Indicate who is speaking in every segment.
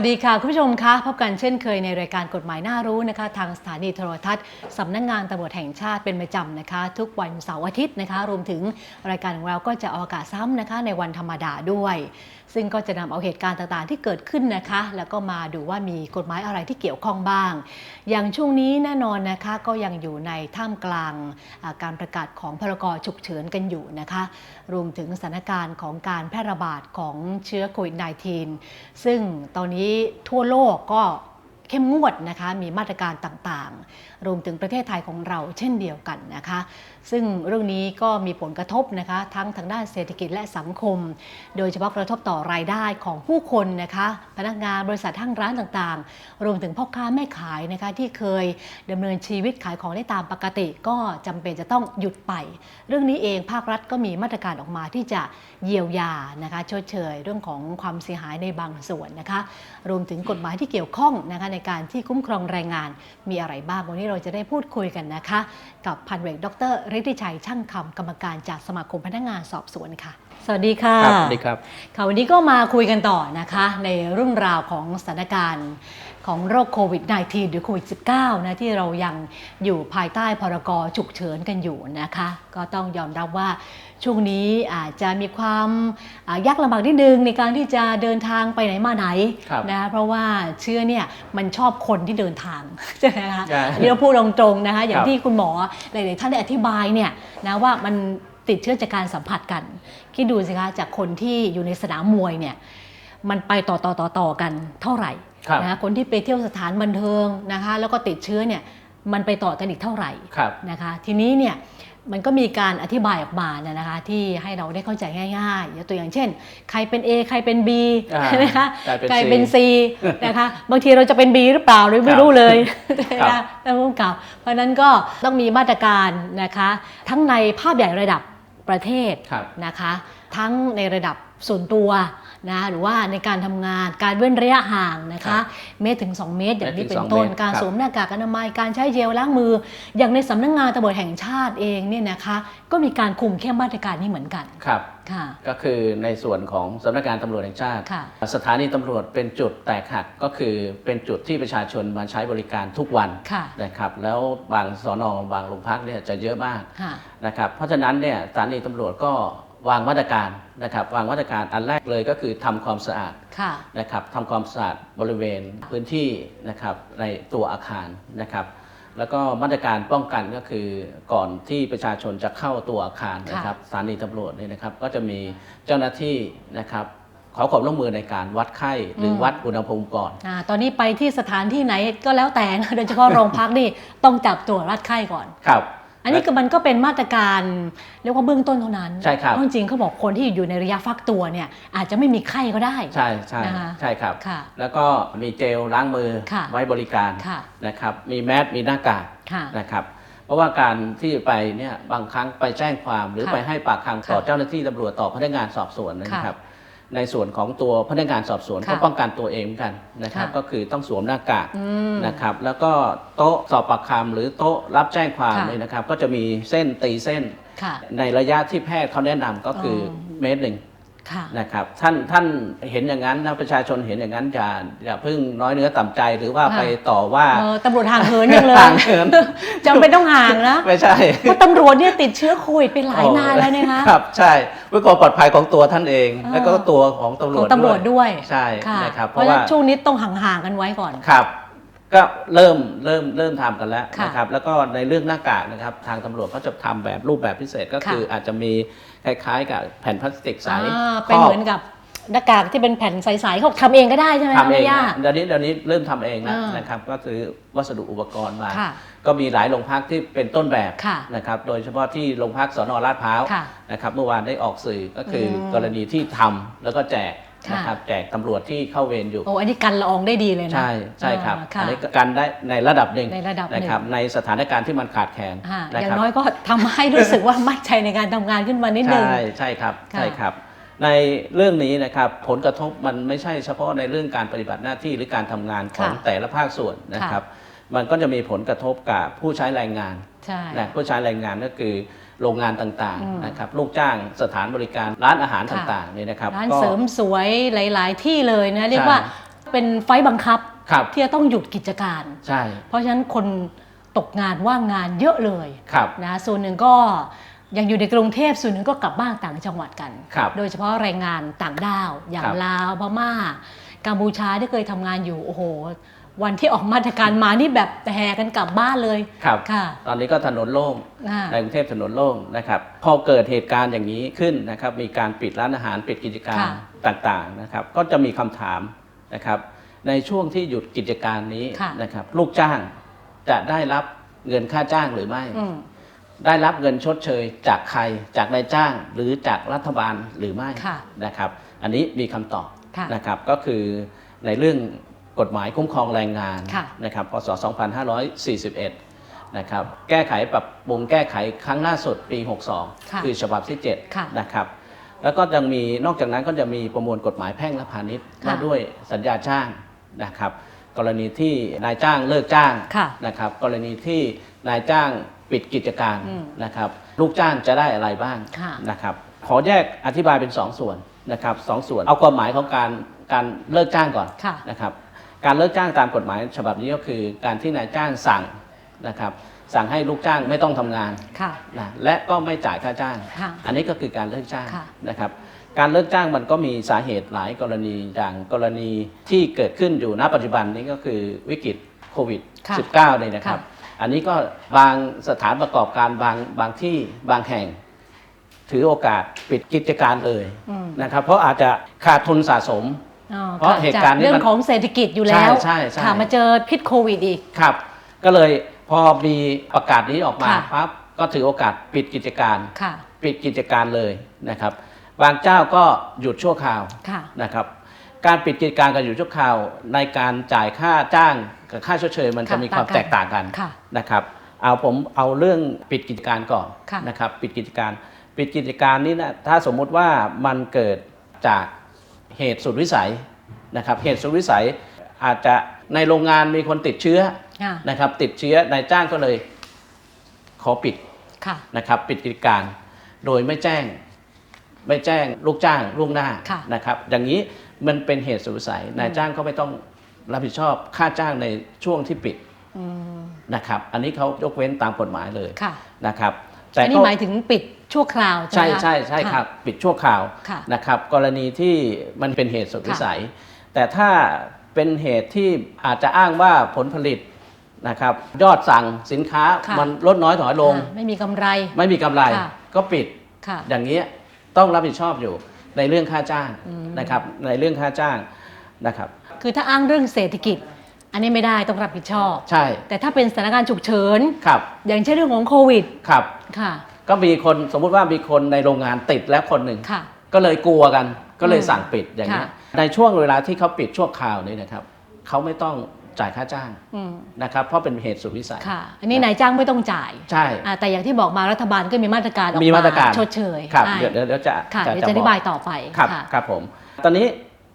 Speaker 1: สวัสดีค่ะ คุณผู้ชมคะพบกันเช่นเคยในรายการกฎหมายน่ารู้นะคะ ทางสถานีโทรทัศน์สำนักงงานตำรวจแห่งชาติเป็นประจำนะคะ ทุกวันเสาร์อาทิตย์นะคะ รวมถึงรายการของเราก็จะออกอากาศซ้ำนะคะ ในวันธรรมดาด้วย ซึ่งก็จะนำเอาเหตุการณ์ต่างๆ ที่เกิดขึ้นนะคะ แล้วก็มาดูว่ามีกฎหมายอะไรที่เกี่ยวข้องบ้าง อย่างช่วงนี้แน่นอนนะคะก็ยังอยู่ในท่ามกลางการประกาศของพรกฉุกเฉินกันอยู่นะคะ รวมถึงสถานการณ์ของการแพร่ระบาดของเชื้อโควิด -19 ซึ่งตอนนี้ทั่วโลกก็เข้มงวดนะคะ มีมาตรการต่างๆ รวมถึงประเทศไทยของเราเช่นเดียวกันนะคะซึ่งเรื่องนี้ก็มีผลกระทบนะคะ ทั้งทางด้านเศรษฐกิจและสังคม โดยเฉพาะกระทบต่อรายได้ของผู้คนนะคะ พนักงานบริษัทห้างร้านต่างๆ รวมถึงพ่อค้าแม่ขายนะคะที่เคยดำเนินชีวิตขายของได้ตามปกติ ก็จำเป็นจะต้องหยุดไป เรื่องนี้เองภาครัฐก็มีมาตรการออกมาที่จะเยียวยานะคะชดเชยเรื่องของความเสียหายในบางส่วนนะคะ รวมถึงกฎหมายที่เกี่ยวข้องนะคะในการที่คุ้มครองแรงงานมีอะไรบ้างวันนี้เราจะได้พูดคุยกันนะคะ กับพันเวกดรฤทธิชัยช่างคำกรรมการจากสมาคมพนักงานสอบสวนค่ะ สวัสดีค่ะ
Speaker 2: ครับสวัสดีครับ
Speaker 1: ค่ะวันนี้ก็มาคุยกันต่อนะคะ ในเรื่องราวของสถานการณ์ของโรคโควิด -19 หรือโควิด -19 นะที่เรายังอยู่ภายใต้พรกฉุกเฉินกันอยู่นะคะ ก็ต้องยอมรับว่า ช่วงนี้อาจจะมีความอ่ายากลำบากนิดนึงในการที่จะเดินทางไปไหนมาไหน
Speaker 2: ครับ
Speaker 1: นะคะเพราะว่าเชื้อเนี่ยมันชอบคนที่เดินทางใช่ไหมคะ
Speaker 2: ใช่
Speaker 1: อันนี้เราพูดตรงๆนะคะอย่า
Speaker 2: ค
Speaker 1: ง
Speaker 2: รับ
Speaker 1: ที่คุณหมอหลายๆท่านได้อธิบายเนี่ยนะว่ามันติดเชื้อจากการสัมผัสกันคิดดูสิคะจากคนที่อยู่ในสนามมวยเนี่ยมันไปต่อต่อต่อต่อกันเท่าไหร่
Speaker 2: ครับ
Speaker 1: นะคะคนที่ไปเที่ยวสถานบันเทิงนะคะแล้วก็ติดเชื้อเนี่ยมันไปต่อกันอีกเท่าไหร่
Speaker 2: ครับ
Speaker 1: นะคะ ทีนี้เนี่ย มันก็มีการอธิบายออกมาเนี่ยนะคะที่ให้เราได้เข้าใจง่ายๆยกตัวอย่างเช่น ใครเป็น A ใครเป็น B
Speaker 2: อ่า
Speaker 1: นะคะ
Speaker 2: กลายเป็น
Speaker 1: ใครเป็น
Speaker 2: C
Speaker 1: C นะคะบางทีเราจะเป็น B หรือเปล่าหรือไม่
Speaker 2: ครับ
Speaker 1: รู้เลย
Speaker 2: ครั
Speaker 1: นะ
Speaker 2: บ
Speaker 1: ท่านผู้กำกับ เพราะฉะนั้นก็ต้องมีมาตรการนะคะทั้งในภาพใหญ่ระดับประเทศ
Speaker 2: ครับ
Speaker 1: นะคะทั้งในระดับส่วนตัว นะหรือว่าในการทำงานการเว้นระยะห่างนะ
Speaker 2: ครั
Speaker 1: คะ
Speaker 2: บ
Speaker 1: เมตรถึง 2 เมตร อย่างนี้
Speaker 2: เมตรถึง
Speaker 1: เป็น
Speaker 2: สอง
Speaker 1: ต้น
Speaker 2: เมตร
Speaker 1: การ
Speaker 2: ครับ
Speaker 1: สวมหน้ากากอนามัยการใช้เจลล้างมือ อย่างในสำนักงานตำรวจแห่งชาติเองเนี่ยนะคะก็มีการคุมเข้มมาตรการนี้เหมือนกัน
Speaker 2: ครับ
Speaker 1: ค่ะ
Speaker 2: ก็คือในส่วนของสำนักงานตำรวจแห่งชาติ
Speaker 1: ค่ะ
Speaker 2: สถานีตำรวจเป็นจุดแตกหักก็คือเป็นจุดที่ประชาชนมาใช้บริการทุกวัน
Speaker 1: ค่ะ
Speaker 2: นะครับแล้วบางสอนอบางโรงพักเนี่ยจะเยอะมาก
Speaker 1: ค่ะ
Speaker 2: นะครับเพราะฉะนั้นเนี่ยสถานีตำรวจก็ วางมาตรการนะครับวางมาตรการอันแรกเลยก็คือทำความสะอาด
Speaker 1: ค่ะ
Speaker 2: นะครับทำความสะอาดบริเวณพื้นที่นะครับในตัวอาคารนะครับ แล้วก็มาตรการป้องกันก็คือก่อนที่ประชาชนจะเข้าตัวอาคารนะครับสถานีตำรวจเนี่ยนะครับ ก็จะมีเจ้าหน้าที่นะครับขอความร่วมมือในการวัดไข้หรืออ
Speaker 1: ม
Speaker 2: วัดอุณหภูมิก่อน
Speaker 1: อ่าตอนนี้ไปที่สถานที่ไหนก็แล้วแต่นะโดยเฉพาะโรงพักนี่ต้องจับตรวจวัดไข้ก่อน
Speaker 2: ครับ
Speaker 1: อันนี้ก็มันก็เป็นมาตรการเรียกว่าเบื้องต้นเท่านั้น
Speaker 2: ใช่ครับ
Speaker 1: เพาะจริงๆเขาบอกคนที่อยู่ในระยะฟักตัวเนี่ยอาจจะไม่มีไข้ก็ได้
Speaker 2: ใช่ใช่
Speaker 1: นะคะ
Speaker 2: ใช่ครับ
Speaker 1: ค่ะ
Speaker 2: แล้วก็มีเจลล้างมือ
Speaker 1: ค่ะ
Speaker 2: ไว้บริการ
Speaker 1: ค่ะ
Speaker 2: นะครับมีแมสมีหน้ากาก
Speaker 1: ค่ะ
Speaker 2: นะครับ เพราะว่าการที่ไปเนี่ยบางครั้งไปแจ้งความหรือ
Speaker 1: ค่ะ
Speaker 2: ไปให้ปากคำต่อ
Speaker 1: ค่ะ
Speaker 2: เจ้าหน้าที่ตำรวจต่อพนักงานสอบสวนนะ
Speaker 1: ค่ะ
Speaker 2: ครับ ในส่วนของตัวพนักงานสอบสวน
Speaker 1: ค่ะ
Speaker 2: ก็ป้องกันตัวเองเหมือนกันนะครับ
Speaker 1: ค่ะ
Speaker 2: ก็คือต้องสวมหน้ากาก
Speaker 1: อืม
Speaker 2: นะครับ แล้วก็โต๊ะสอบปากคำหรือโต๊ะรับแจ้งความ
Speaker 1: ค่ะ
Speaker 2: เนี่ยนะครับ ก็จะมีเส้นตีเส้น
Speaker 1: ค่ะ
Speaker 2: ในระยะที่แพทย์เขาแนะนำก็คืออ
Speaker 1: อ
Speaker 2: เมตรหนึ่ง
Speaker 1: ค่ะ
Speaker 2: นะครับท่านท่านเห็นอย่างนั้นนะประชาชนเห็นอย่างนั้นอย่าอย่าเพิ่งน้อยเนื้อต่ำใจหรือว่า
Speaker 1: ค่ะ
Speaker 2: ไปต่อว่า
Speaker 1: เออตำรวจห่างเหินยังเลย
Speaker 2: ต่างเกิน
Speaker 1: จำเป็นต้องห่างนะ
Speaker 2: ไม่ใช่
Speaker 1: เพราะตำรวจเนี่ยติดเชื้อโควิดไปหลายนายแล้วนะคะ
Speaker 2: ครับใช่เพื่อความปลอดภัยของตัวท่านเอง
Speaker 1: เออ
Speaker 2: แล้วก็ตัวของตำร
Speaker 1: ขอ
Speaker 2: ว
Speaker 1: ง
Speaker 2: จ
Speaker 1: ตำรวจด้วย
Speaker 2: ใช่
Speaker 1: ค่ะ
Speaker 2: นะครับ
Speaker 1: เพ
Speaker 2: เพ
Speaker 1: ราะ
Speaker 2: ราะ
Speaker 1: ฉะ
Speaker 2: ว่า
Speaker 1: นั้นช่วงนี้ต้องห่างๆกันไว้ก่อน
Speaker 2: ครับ ก็เริ่มเริ่มเริ่มทำกันแล้ว
Speaker 1: ค่ะ
Speaker 2: นะครับแล้วก็ในเรื่องหน้ากากนะครับทางตำรวจเขาจะทำแบบรูปแบบพิเศษก็คือ
Speaker 1: ค่ะ
Speaker 2: อาจจะมีคล้ายๆ กับแผ่นพลาสติกใส
Speaker 1: อ่า
Speaker 2: ค
Speaker 1: เป็น
Speaker 2: รอบ
Speaker 1: เหมือนกับหน้ากากที่เป็นแผ่นใสๆเขาบอกทำเองก็ได้ใช่ไหมคะ
Speaker 2: ทำเอง
Speaker 1: ไม่ยาก
Speaker 2: นะเดี๋ยวนี้เดี๋ยวนี้เริ่มทำเองแล้ว
Speaker 1: อ่าน
Speaker 2: นะครับ ก็ซื้อวัสดุอุปกรณ์มา
Speaker 1: ค่ะ
Speaker 2: ก็มีหลายโรงพักที่เป็นต้นแบบ
Speaker 1: ค่ะ
Speaker 2: นะครับ โดยเฉพาะที่โรงพักสนลาดพร้าว
Speaker 1: ค่ะ
Speaker 2: นะครับ เมื่อวานได้ออกสื่อก็คืออ
Speaker 1: ม
Speaker 2: กรณีที่ทำแล้วก็แจก
Speaker 1: ค่ะ
Speaker 2: นะครับแจกตำรวจที่เข้าเวรอยู่
Speaker 1: โอ้อันนี้กันละอองได้ดีเลยนะ
Speaker 2: ใช่ใช่ครับ
Speaker 1: อ่าค่ะ
Speaker 2: อันนี้ก็กันได้ในระดับหนึ่ง
Speaker 1: ในระดับหนึ่ง
Speaker 2: นะครับในสถานการณ์ที่มันขาดแคลน
Speaker 1: อ่า
Speaker 2: นะ
Speaker 1: อย่า
Speaker 2: ครั
Speaker 1: ง
Speaker 2: บ
Speaker 1: น้อยก็ทำให้รู้สึกว่ามั่นใจในการทำงานขึ้นมานิดนึง
Speaker 2: ใช่ใช่ครับ
Speaker 1: ค่ะ
Speaker 2: ใช่ครับ ในเรื่องนี้นะครับผลกระทบมันไม่ใช่เฉพาะในเรื่องการปฏิบัติหน้าที่หรือการทำงานของ
Speaker 1: ค่ะ
Speaker 2: แต่ละภาคส่วนนะครับ มันก็จะมีผลกระทบกับผู้ใช้แรงงาน
Speaker 1: ใช่
Speaker 2: นะผู้ใช้แรงงานก็คือ โรงงานต่าง
Speaker 1: อืม
Speaker 2: ๆนะครับลูกจ้างสถานบริการร้านอาหาร
Speaker 1: ค่ะ
Speaker 2: ต่างๆนี่นะครับ
Speaker 1: ร้าน
Speaker 2: ก็
Speaker 1: เสริมสวยหลาย ๆ ที่เลยนะเรียกว่าเป็นไฟล์บังคับ
Speaker 2: ครับ
Speaker 1: ที่จะต้องหยุดกิจการ
Speaker 2: ใช่
Speaker 1: เพราะฉะนั้นคนตกงานว่างงานเยอะเลย
Speaker 2: ครับ
Speaker 1: นะส่วนหนึ่งก็ยังอยู่ในกรุงเทพส่วนหนึ่งก็กลับบ้านต่างจังหวัดกัน
Speaker 2: ครับ
Speaker 1: โดยเฉพาะแรงงานต่างด้าว อย่าง
Speaker 2: ครับ
Speaker 1: ลาวพม่ากัมพูชาที่เคยทำงานอยู่โอ้โห วันที่ออกมาตรการมานี่แบบแห่กันกลับบ้านเลย
Speaker 2: ครับ
Speaker 1: ค่ะ
Speaker 2: ตอนนี้ก็ถนนโล่ง
Speaker 1: อ่า
Speaker 2: ในกรุงเทพถนนโล่งนะครับพอเกิดเหตุการณ์อย่างนี้ขึ้นนะครับมีการปิดร้านอาหารปิดกิจการ
Speaker 1: ค่ะ
Speaker 2: ต่างๆนะครับก็จะมีคำถามนะครับในช่วงที่หยุดกิจการนี้
Speaker 1: ค่ะ
Speaker 2: นะครับลูกจ้างจะได้รับเงินค่าจ้างหรือไม่
Speaker 1: อืม
Speaker 2: ได้รับเงินชดเชยจากใครจากนายจ้างหรือจากรัฐบาลหรือไม่
Speaker 1: ค่ะ
Speaker 2: นะครับ อันนี้มีคำตอบ
Speaker 1: ค่ะ
Speaker 2: นะครับก็คือในเรื่อง กฎหมายคุ้มครองแรงงาน
Speaker 1: ค่ะ
Speaker 2: นะครับพศ 2541 นะครับ แก้ไขปรับปรุงแก้ไขครั้งล่าสุดปี
Speaker 1: ค่ะ
Speaker 2: 62 คือฉบับที่
Speaker 1: ค่ะ
Speaker 2: 7นะครับ แล้วก็ยังมีนอกจากนั้นก็จะมีประมวลกฎหมายแพ่งและพาณิชย์
Speaker 1: ค่ะ
Speaker 2: ว่าด้วยสัญญาจ้างนะครับ กรณีที่นายจ้างเลิกจ้าง
Speaker 1: ค่ะ
Speaker 2: นะครับ กรณีที่นายจ้างปิดกิจการ
Speaker 1: อืม
Speaker 2: นะครับ ลูกจ้างจะได้อะไรบ้าง
Speaker 1: ค่ะ
Speaker 2: นะครับ ขอแยกอธิบายเป็น 2 ส่วนนะครับสองส่วน เอาความหมายของการการเลิกจ้างก่อน
Speaker 1: ค่ะ
Speaker 2: นะครับ การเลิกจ้างตามกฎหมายฉบับนี้ก็คือการที่นายจ้างสั่งนะครับสั่งให้ลูกจ้างไม่ต้องทำงาน
Speaker 1: ค่ะ
Speaker 2: นะและก็ไม่จ่ายค่าจ้าง
Speaker 1: ค่ะ
Speaker 2: อันนี้ก็คือการเลิกจ้าง
Speaker 1: ค่ะ
Speaker 2: นะครับการเลิกจ้างมันก็มีสาเหตุหลายกรณีอย่างกรณีที่เกิดขึ้นอยู่ณปัจจุบันนี้ก็คือวิกฤตโควิด
Speaker 1: ค่ะ
Speaker 2: 19เนี่ยนะครับ อันนี้ก็บางสถานประกอบการบางบางที่บางแห่ง ถือโอกาสปิดกิจการเลย
Speaker 1: อืม
Speaker 2: นะครับ เพราะอาจจะขาดทุนสะสม
Speaker 1: อ๋อ
Speaker 2: เพราะ
Speaker 1: ค่
Speaker 2: เหตุการณ์นี้
Speaker 1: จเรื่อ
Speaker 2: มั
Speaker 1: ง
Speaker 2: น
Speaker 1: ของเศรษฐกิจอยู่แล้ว
Speaker 2: ใช่ใช่ใช่
Speaker 1: ค่ะมาเจอพิษโควิดอีก
Speaker 2: ครับ ก็เลยพอมีประกาศนี้ออกมา
Speaker 1: ค่ะ
Speaker 2: ปั๊บก็ถือโอกาสปิดกิจการ
Speaker 1: ค่ะ
Speaker 2: ปิดกิจการเลยนะครับ บางเจ้าก็หยุดชั่วคราว
Speaker 1: ค่ะ
Speaker 2: นะครับ การปิดกิจการกับหยุดชั่วคราว ในการจ่ายค่าจ้างกับค่าชดเชยมันจะ
Speaker 1: ค่ะ
Speaker 2: มีความ
Speaker 1: ต่างกัน
Speaker 2: แตกต่างกัน
Speaker 1: ค่ะ
Speaker 2: นะครับเอาผมเอาเรื่องปิดกิจการก่อน
Speaker 1: ค่ะ
Speaker 2: นะครับ ปิดกิจการ ปิดกิจการนี้นะถ้าสมมุติว่ามันเกิดจาก เหตุสุดวิสัยนะครับเหตุสุดวิสัยอาจจะในโรงงานมีคนติดเชื้อ
Speaker 1: ค่ะ
Speaker 2: นะครับติดเชื้อนายจ้างก็เลยขอปิด
Speaker 1: ค่ะ
Speaker 2: นะครับปิดกิจการโดยไม่แจ้งไม่แจ้งลูกจ้างล่วงหน้า
Speaker 1: ค่ะ
Speaker 2: นะครับอย่างนี้มันเป็นเหตุสุดวิสัยนายจ้างก็ไม่ต้องรับผิดชอบค่าจ้างในช่วงที่ปิด
Speaker 1: อืม
Speaker 2: นะครับอันนี้เขายกเว้นตามกฎหมายเลย
Speaker 1: ค่ะ
Speaker 2: นะครับ
Speaker 1: อันนี้
Speaker 2: ก็
Speaker 1: หมายถึงปิดชั่วคราว
Speaker 2: ใช่
Speaker 1: ไหมคะ
Speaker 2: ใช่ใช่ะครับ ปิดชั่วคราว
Speaker 1: ค่ะ
Speaker 2: นะครับ กรณีที่มันเป็นเหตุสุดวิสัย แต่ถ้าเป็นเหตุที่อาจจะอ้างว่าผลผลิตนะครับ ยอดสั่งสินค้า
Speaker 1: ค่ะ
Speaker 2: มันลดน้อยถอยลง
Speaker 1: อ่าไม่มีกำไร
Speaker 2: ไม่มีกำไร
Speaker 1: ค่ะ
Speaker 2: ก็ปิด
Speaker 1: ค่ะ
Speaker 2: อย่างนี้ยต้องรับผิดชอบอยู่ในเรื่องค่าจ้าง
Speaker 1: อืม
Speaker 2: นะครับ ในเรื่องค่าจ้างนะครับ
Speaker 1: คือถ้าอ้างเรื่องเศรษฐกิจ อันนี้ไม่ได้ต้องรับผิดชอบ
Speaker 2: ใช่
Speaker 1: แต่ถ้าเป็นสถานการณ์ฉุกเฉิน
Speaker 2: ครับ
Speaker 1: อย่างเช่นเรื่องของโควิด
Speaker 2: ครับ
Speaker 1: ค่ะ
Speaker 2: ก็มีคนสมมุติว่ามีคนในโรงงานติดแล้วคนหนึ่ง
Speaker 1: ค่ะ
Speaker 2: ก็เลยกลัวกันก็เลย
Speaker 1: อืม
Speaker 2: สั่งปิดอย่างนี้ย
Speaker 1: ค่ะ
Speaker 2: ในช่วงเวลาที่เขาปิดชั่วคราวนี้นะครับเขาไม่ต้องจ่ายค่าจ้าง
Speaker 1: อืม
Speaker 2: นะครับ เพราะเป็นเหตุสุดวิสัย
Speaker 1: ค่ะ อันนี้นายจ้างไม่ต้องจ่าย
Speaker 2: ใช่
Speaker 1: อ่าแต่อย่างที่บอกมารัฐบาลก็มีมาตรการออก
Speaker 2: มีมาตรการ
Speaker 1: ชดเชย
Speaker 2: ครับ
Speaker 1: ให้
Speaker 2: เดี๋ยวเดี๋ยวเดี๋ยวจะ
Speaker 1: ค่ะ
Speaker 2: จะ
Speaker 1: เดี๋ยวจะอธิบายต่อไป
Speaker 2: ครับ
Speaker 1: ค่ะ
Speaker 2: ครับผม ตอนนี้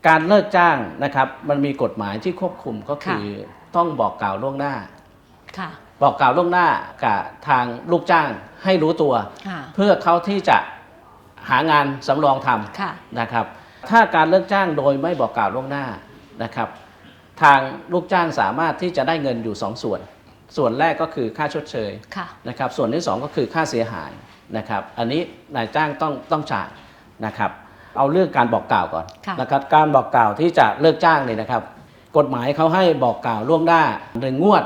Speaker 2: การเลิกจ้างนะครับ มันมีกฎหมายที่ควบคุมก็คือต้องบอกกล่าวล่วงหน้า
Speaker 1: ค่ะ
Speaker 2: บอกกล่าวล่วงหน้ากับทางลูกจ้างให้รู้ตัว
Speaker 1: ค่ะ
Speaker 2: เพื่อเขาที่จะหางานสำรองท
Speaker 1: ค่ะำ
Speaker 2: นะครับ ถ้าการเลิกจ้างโดยไม่บอกกล่าวล่วงหน้านะครับ ทางลูกจ้างสามารถที่จะได้เงินอยู่ 2ส่วน ส่วนแรกก็คือค่าชดเชย
Speaker 1: ค่ะ
Speaker 2: นะครับ ส่วนที่ 2 ก็คือค่าเสียหายนะครับ อันนี้นายจ้างต้องต้องจ่ายนะครับ เอาเรื่องการบอกกล่าวก่อน
Speaker 1: ค่ะ
Speaker 2: นะครับ การบอกกล่าวที่จะเลิกจ้างเนี่ยนะครับ กฎหมายเขาให้บอกกล่าวล่วงหน้าหนึ่งงวด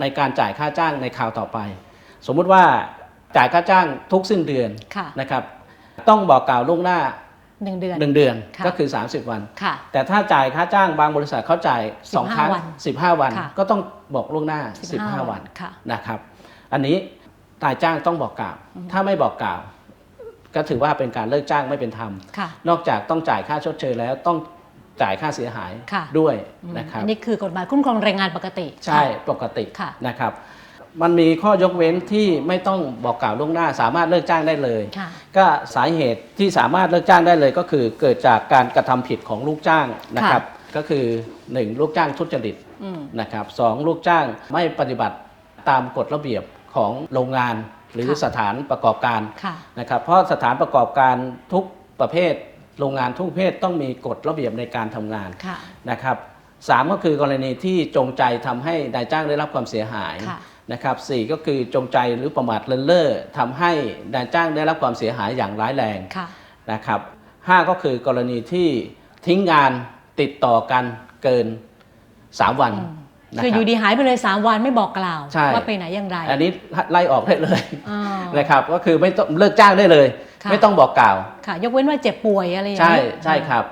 Speaker 2: ในการจ่ายค่าจ้างในคราวต่อไป สมมุติว่าจ่ายค่าจ้างทุกสิ้นเดือน
Speaker 1: ค่ะ
Speaker 2: นะครับต้องบอกกล่าวล่วงหน้า
Speaker 1: หนึ่งเดือน
Speaker 2: 1 เดือน
Speaker 1: ค่ะ
Speaker 2: ก็คือ 30 วัน
Speaker 1: ค่ะ
Speaker 2: แต่ถ้าจ่ายค่าจ้างบางบริษัทเขาจ่าย2
Speaker 1: 15
Speaker 2: ครั้ง
Speaker 1: วัน
Speaker 2: 15 วัน
Speaker 1: ค่ะ
Speaker 2: ก็ต้องบอกล่วงหน้า
Speaker 1: 15
Speaker 2: 15 วัน
Speaker 1: ค่ะ
Speaker 2: นะครับ อันนี้นายจ้างต้องบอกกล่าว ถ้าไม่บอกกล่าว ก็ถือว่าเป็นการเลิกจ้างไม่เป็นธรรม
Speaker 1: ค่ะ
Speaker 2: นอกจากต้องจ่ายค่าชดเชยแล้วต้อง จ่ายค่าเสียหาย
Speaker 1: ค่ะ
Speaker 2: ด้วย
Speaker 1: อืม
Speaker 2: นะครับ
Speaker 1: อันนี้คือกฎหมายคุ้มครองแรงงานปกติ
Speaker 2: ใช่ปกติ
Speaker 1: ค่ะ
Speaker 2: นะครับ มันมีข้อยกเว้นที่ไม่ต้องบอกกล่าวล่วงหน้า สามารถเลิกจ้างได้เลย
Speaker 1: ค่ะ
Speaker 2: ก็สาเหตุที่สามารถเลิกจ้างได้เลยก็คือ เกิดจากการกระทำผิดของลูกจ้างนะครับ ก็คือ1ลูกจ้างทุจริต
Speaker 1: อืม
Speaker 2: นะครับสองลูกจ้างไม่ปฏิบัติตามกฎระเบียบของโรงงานหรือ
Speaker 1: ค่ะ
Speaker 2: สถานประกอบการ
Speaker 1: ค่ะ
Speaker 2: นะครับเพราะสถานประกอบการทุกประเภท โรงงานทุกประเภทต้องมีกฎระเบียบในการทำงาน
Speaker 1: ค่ะ
Speaker 2: นะครับสามก็คือกรณีที่จงใจทำให้นายจ้างได้รับความเสียหาย
Speaker 1: ค่ะ
Speaker 2: นะครับสี่ก็คือจงใจหรือประมาทเลินเล่อทำให้นายจ้างได้รับความเสียหายอย่างร้ายแรง
Speaker 1: ค่ะ
Speaker 2: นะครับห้าก็คือกรณีที่ทิ้งงานติดต่อกันเกิน 3 วันนะ
Speaker 1: คือ
Speaker 2: รับ
Speaker 1: อยู่ดีหายไปเลย 3 วันไม่บอกกล่าว
Speaker 2: ใช่
Speaker 1: ว่าไปไหนอย่างไร
Speaker 2: อันนี้ไล่ออกได้เลย
Speaker 1: อ่า
Speaker 2: นะครับก็คือไม่ต้องเลิกจ้างได้เลย
Speaker 1: ค่ะ
Speaker 2: ไม่ต้องบอกกล่าว
Speaker 1: ค่ะ ยกเว้นว่าเจ็บป่วยอะไรอย่าง
Speaker 2: ใช่
Speaker 1: นี้
Speaker 2: ใช่ครับ